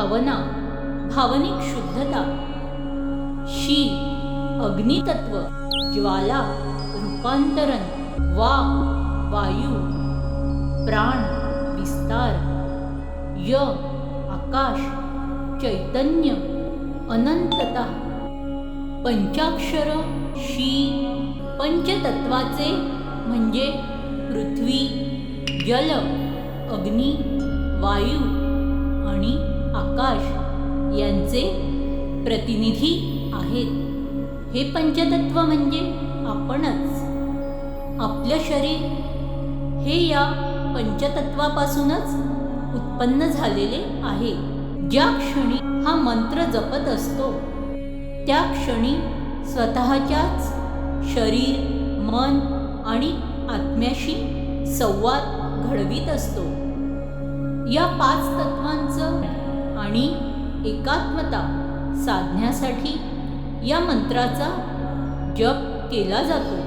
भावना भावनिक शुद्धता शी अग्नितत्व ज्वाला रूपांतरण वा वायू प्राण विस्तार य आकाश चैतन्य अनंतता पंचाक्षर शी पंचतत्वाचे म्हणजे पृथ्वी जल अग्नी वायू आणि आकाश यांचे प्रतिनिधी आहेत. हे पंचतत्व म्हणजे आपणच. आपलं शरीर हे या पंचतत्वापासूनच उत्पन्न झालेले आहे. ज्या क्षणी हा मंत्र जपत असतो त्या क्षणी स्वतःच्याच शरीर मन आणि आत्म्याशी संवाद घडवीत असतो. या पाच तत्वांचं एकात्मता साधण्यासाठी या मंत्राचा जप केला जातो.